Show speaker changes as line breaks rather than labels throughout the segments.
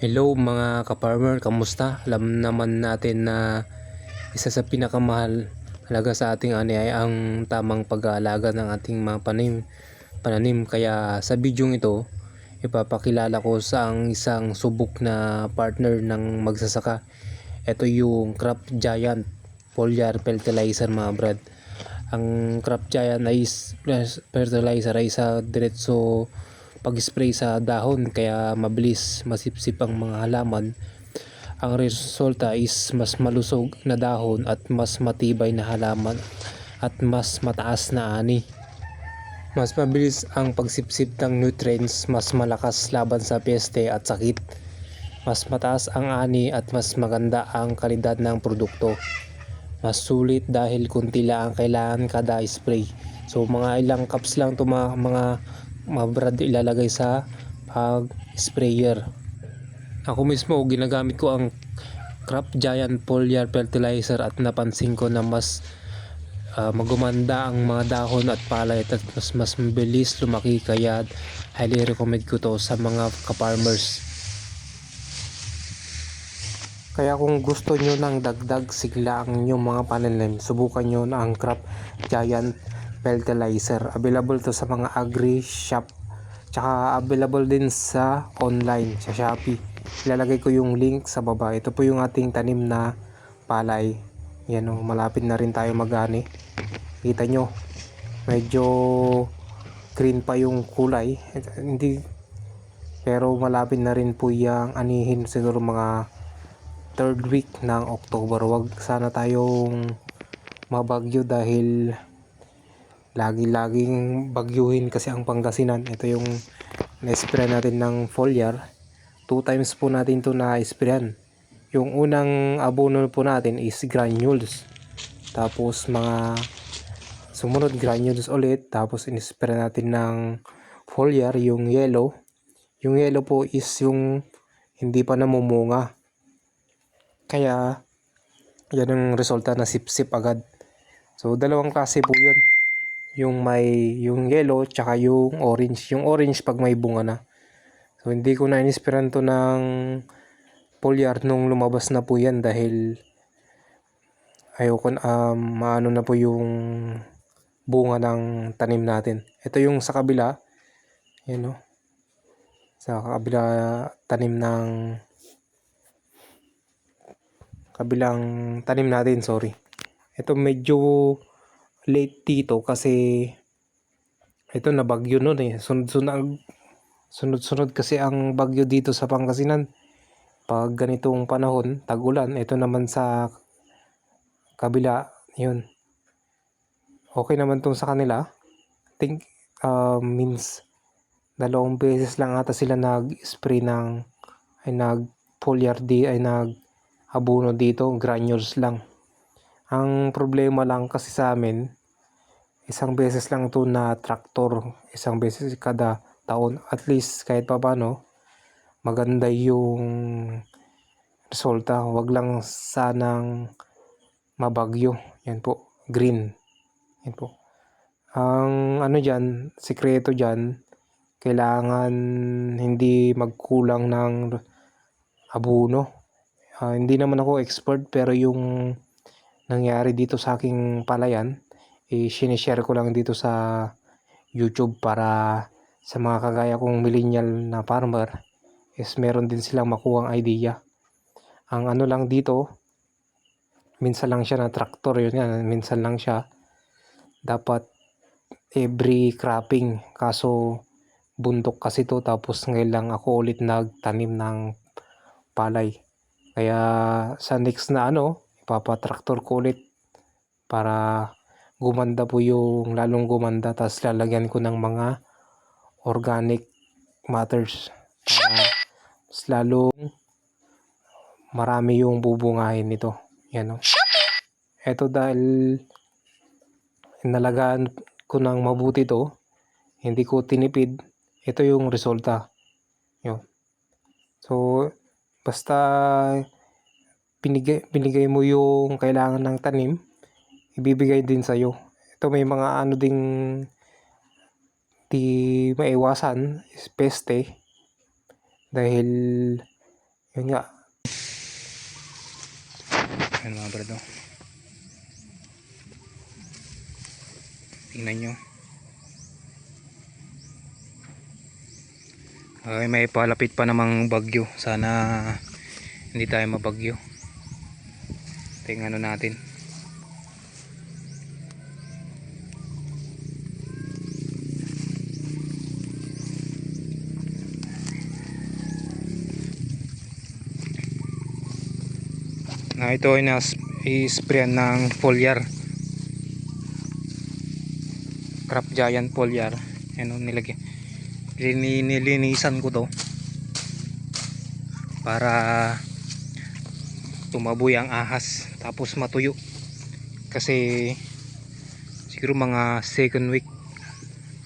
Hello mga ka-farmer, kamusta? Alam naman natin na isa sa pinakamahal halaga sa ating ani ay ang tamang pag-aalaga ng ating mga panim, pananim. Kaya sa video ito, ipapakilala ko sa ang isang subok na partner ng magsasaka. Ito yung Crop Giant Foliar Fertilizer mga brad. Ang Crop Giant ay fertilizer ay sa diretso pag-spray sa dahon kaya mabilis masipsip ang mga halaman. Ang resulta is mas malusog na dahon at mas matibay na halaman at mas mataas na ani. Mas mabilis ang pagsipsip ng nutrients, mas malakas laban sa peste at sakit. Mas mataas ang ani at mas maganda ang kalidad ng produkto. Mas sulit dahil kunti lang ang kailangan kada spray. So mga ilang cups lang to mga, mga mabrad ilalagay sa pag sprayer. Ako mismo ginagamit ko ang Crop Giant Foliar Fertilizer at napansin ko na mas ah, magumanda ang mga dahon at palay at mas mas mabilis lumaki kaya highly recommend ko to sa mga ka-farmers. Kaya kung gusto nyo ng dagdag sigla ang inyong mga pananim, subukan nyo na ang Crop Giant Fertilizer. Available to sa mga agri shop. Tsaka available din sa online, sa Shopee. Ilalagay ko yung link sa baba. Ito po yung ating tanim na palay. Yan o, malapit na rin tayo magani. Kita nyo, medyo green pa yung kulay. Hindi, pero malapit na rin po yung anihin siguro mga third week ng October. Wag sana tayong mabagyo dahil lagi-laging bagyuhin kasi ang Pangasinan. Ito yung na-spray natin ng foliar. Two times po natin to na-sprayan. Yung unang abono po natin is granules. Tapos mga sumunod granules ulit. Tapos in-spray natin ng foliar, yung yellow. Yung yellow po is yung hindi pa namumunga. Kaya, yan ang resulta na sip-sip agad. So, dalawang klase po yun. Yung may, yung yellow, tsaka yung orange. Yung orange pag may bunga na. So, hindi ko na inispiran to ng foliar nung lumabas na po yan dahil ayoko na, um, maano na po yung bunga ng tanim natin. Ito yung sa kabila. Yan o. Sa kabila tanim ng kabilang tanim natin, sorry. Ito medyo late dito kasi ito na bagyo nun eh. Sunod-sunod sunod-sunod kasi ang bagyo dito sa Pangasinan. Pag ganitong panahon, tag-ulan, ito naman sa kabila, yun. Okay naman tong sa kanila. Think uh, means dalawang beses lang ata sila nag-spray ng ay nag foliar di ay nag abono dito, granules lang. Ang problema lang kasi sa amin, isang beses lang to na tractor, isang beses kada taon. At least kahit pa paano, maganda yung resulta. Wag lang sanang mabagyo. Yan po, green. Yan po. Ang ano dyan, sikreto dyan, kailangan hindi magkulang ng abono. Ah, hindi naman ako expert pero yung nangyari dito sa aking palayan, eh, sinishare ko lang dito sa YouTube para sa mga kagaya kong millennial na farmer is meron din silang makuhang idea. Ang ano lang dito, minsan lang siya na tractor yun nga, minsan lang siya. Dapat every cropping kaso bundok kasi to tapos ngayon lang ako ulit nagtanim ng palay. Kaya sa next na ano, ipapatraktor ko ulit para gumanda po yung lalong gumanda tapos lalagyan ko ng mga organic matters para mas lalong marami yung bubungahin nito. Yan o. Ito dahil inalagaan ko ng mabuti to, hindi ko tinipid, ito yung resulta. Yun. So, basta binigay, binigay mo yung kailangan ng tanim, ibibigay din sa'yo. Ito may mga ano ding di maiwasan is peste dahil Yun nga. Ayan mga brad. oh. Tingnan nyo. Ay, may palapit pa namang bagyo. Sana hindi tayo mabagyo. Tingnan ano natin. na ito ay i-sprayan ng foliar. Crop giant foliar. Ano nilagyan. Lini- nilinisan ko to. Para tumaboy ang ahas tapos matuyo. Kasi siguro mga second week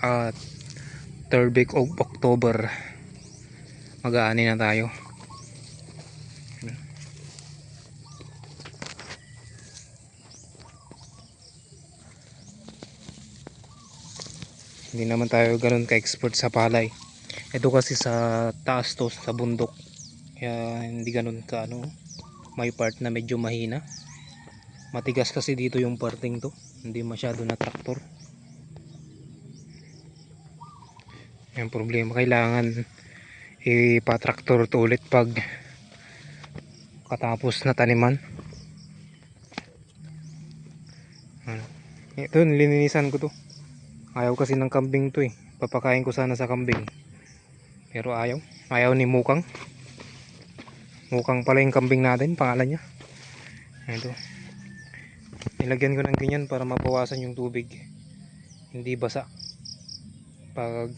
at third week of October mag-aani na tayo. Hindi naman tayo ganun ka-expert sa palay. Ito kasi sa taas to sa bundok. Kaya hindi ganun ka ano may part na medyo mahina matigas kasi dito yung parting to hindi masyado na traktor yung problema kailangan ipatraktor to ulit pag katapos na taniman ano. ito nilinisan ko to Ayaw kasi ng kambing to eh. Papakain ko sana sa kambing. Pero ayaw. Ayaw ni Mukang. Mukang pala yung kambing natin. Pangalan niya. Ito. Nilagyan ko ng ganyan para mabawasan yung tubig. Hindi basa. Pag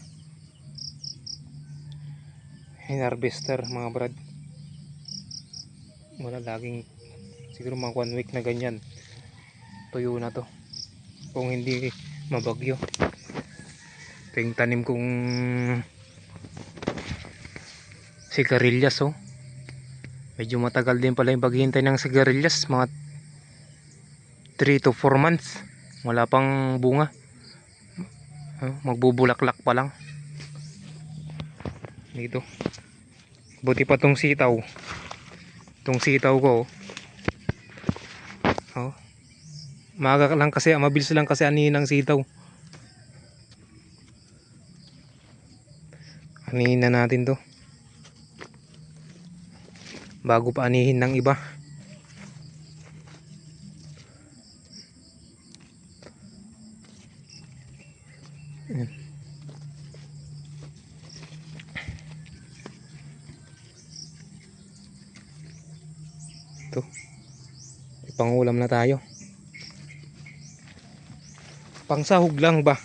hinarvester mga brad. Wala laging siguro mga one week na ganyan. Tuyo na to. Kung hindi mabagyo ito yung tanim kong sigarilyas oh medyo matagal din pala yung paghihintay ng sigarilyas mga 3 to 4 months. Wala pang bunga. Oh, magbubulaklak pa lang. Dito. Buti pa tong sitaw. Tong sitaw ko oh, oh. Maaga lang kasi, mabilis lang kasi anihin ng sitaw. Anihin na natin to. Bago pa anihin ng iba. Ayan. Ito. Ipangulam na tayo. Pangsahog lang ba?